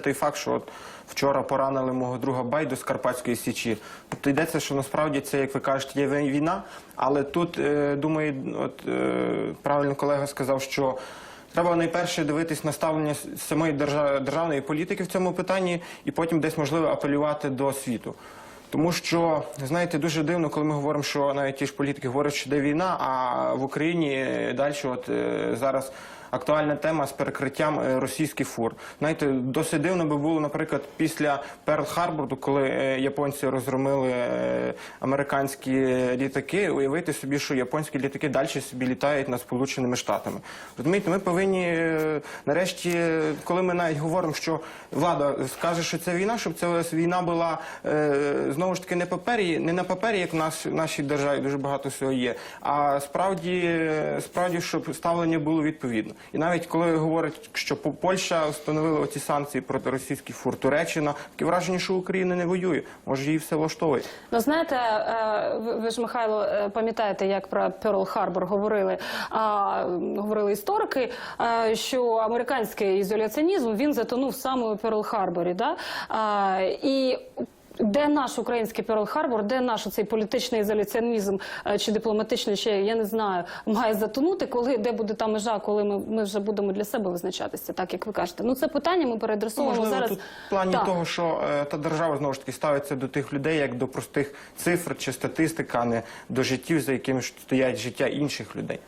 Той факт, що от вчора поранили мого друга Байду з Карпатської Січі. Тобто йдеться, що насправді це, як ви кажете, є війна. Але тут, е, думаю, от е, правильно колега сказав, що треба найперше дивитись на ставлення самої держа- державної політики в цьому питанні, і потім десь можливо апелювати до світу. Тому що знаєте, дуже дивно, коли ми говоримо, що навіть ті ж політики говорять, що йде війна, а в Україні далі, от е, зараз актуальна тема з перекриттям е, російських фур. Знаєте, досить дивно би було, наприклад, після Перл-Харборду, коли е, японці розгромили е, американські літаки, уявити собі, що японські літаки далі собі літають над Сполученими Штатами. Розумієте, ми повинні нарешті, коли ми навіть говоримо, що влада скаже, що це війна, щоб ця війна була знову ж таки не папері, не на папері, як в нас в нашій державі дуже багато всього є, а справді, справді, щоб ставлення було відповідно. І навіть коли говорять, що По- Польща встановила оці санкції проти російських фур, Туреччина, таке враження, що Україна не воює. Може, її все влаштовує. Ну знаєте, е, ви- ж Михайло е, пам'ятаєте, як про Перл Харбор говорили, говорили історики, е, що американський ізоляціонізм він затонув саме у Перл Харборі. Да? І де наш український Перл Харбор, де наш цей політичний ізоляціонізм е, чи дипломатичний, ще я не знаю, має затонути, коли де буде та межа, коли ми, ми вже будемо для себе визначатися, так як ви кажете. Ну це питання ми переадресовуємо Можливо, зараз. тут в плані Так. того, що е, та держава знову ж таки ставиться до тих людей як до простих цифр чи статистик, а не до життів, за якими стоять життя інших людей.